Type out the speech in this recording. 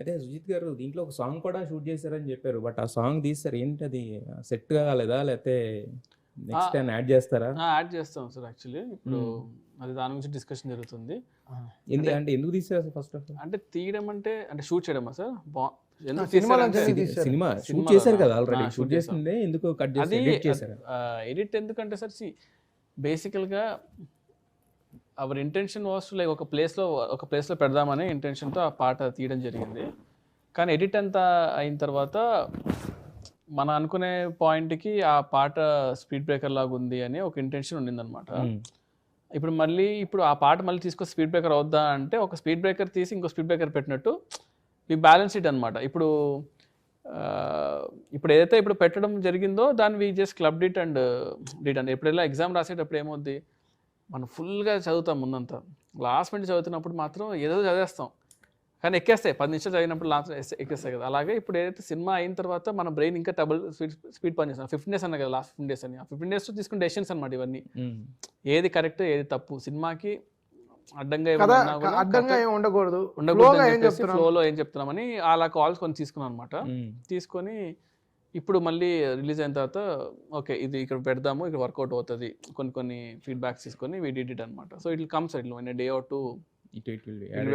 అయితే సుజిత్ గారు దీంట్లో ఒక సాంగ్ కూడా షూట్ చేశారని చెప్పారు. బట్ ఆ సాంగ్ తీస్తారు ఏంటి అది సెట్ కాలేదా? లేకపోతే నెక్స్ట్ టైం యాడ్ చేస్తారా? యాడ్ చేస్తాం సార్ యాక్చువల్లీ. ఇప్పుడు అది దాని గురించి డిస్కషన్ జరుగుతుంది. అంటే ఎందుకు తీసారు ఫస్ట్ ఆఫ్ ఆల్? అంటే తీయడం అంటే అంటే షూట్ చేయడమా సార్? Cinema shoot? చేశారు కదా ఆల్రెడీ షూట్. చేసిందే ఎందుకు కట్ చేసి ఎడిట్ చేశారు? ఎడిట్ ఎందుకంటే సార్ సి బేసికల్గా అవర్ ఇంటెన్షన్ వాస్ లైక్ ఒక ప్లేస్లో ఒక ప్లేస్లో పెడదామనే ఇంటెన్షన్తో ఆ పాట తీయడం జరిగింది. కానీ ఎడిట్ అంతా అయిన తర్వాత మనం అనుకునే పాయింట్కి ఆ పాట స్పీడ్ బ్రేకర్ లాగా ఉంది అని ఒక ఇంటెన్షన్ ఉండిందనమాట ఉమ్. ఇప్పుడు మళ్ళీ ఇప్పుడు ఆ పాట మళ్ళీ తీసుకొని స్పీడ్ బ్రేకర్ అవుద్దా అంటే ఒక స్పీడ్ బ్రేకర్ తీసి ఇంకో స్పీడ్ బ్రేకర్ పెట్టినట్టు ఈ బ్యాలెన్స్ ఇట్ అనమాట ఇప్పుడు ఇప్పుడు ఏదైతే ఇప్పుడు పెట్టడం జరిగిందో దాన్ని we just club డిట్ and డిట్ and ఎప్పుడైనా ఎగ్జామ్ రాసేటప్పుడు ఏమవుద్ది? మనం ఫుల్గా చదువుతాం ముందంతా. లాస్ట్ మినిట్ చదువుతున్నప్పుడు మాత్రం ఏదో చదివేస్తాం. కానీ ఎక్కేస్తాయి. పది నిమిషాలు చదివినప్పుడు లాస్ట్ ఎక్కేస్తాయి కదా. అలాగే ఇప్పుడు ఏదైతే సినిమా అయిన తర్వాత మన బ్రెయిన్ ఇంకా డబుల్ స్పీడ్ స్పీడ్ పనిచేస్తాం ఫిఫ్టీన్ డేస్ అన్న కదా లాస్ట్ ఫిఫ్టీన్ డేస్ అని. ఆ ఫిఫ్టీన్ డేస్లో తీసుకున్న డెసిషన్స్ అనమాట ఇవన్నీ. ఏది కరెక్ట్ ఏది తప్పు. సినిమాకి అడ్డంగా అడ్డంగా ఏం ఉండకూడదు. ఉండకూడదు ఫ్లోలో ఏం చెప్తున్నామని అలా కాల్స్ కొన్ని తీసుకున్నాను అనమాట. తీసుకొని ఇప్పుడు మళ్ళీ రిలీజ్ అయిన తర్వాత ఓకే ఇది ఇక్కడ పెడదాము ఇక్కడ వర్కౌట్ అవుతుంది. కొన్ని కొన్ని ఫీడ్బ్యాక్స్ తీసుకొని వీ డిడ్ ఇట్ అనమాట so it comes it day out ఇటు ఇటు added.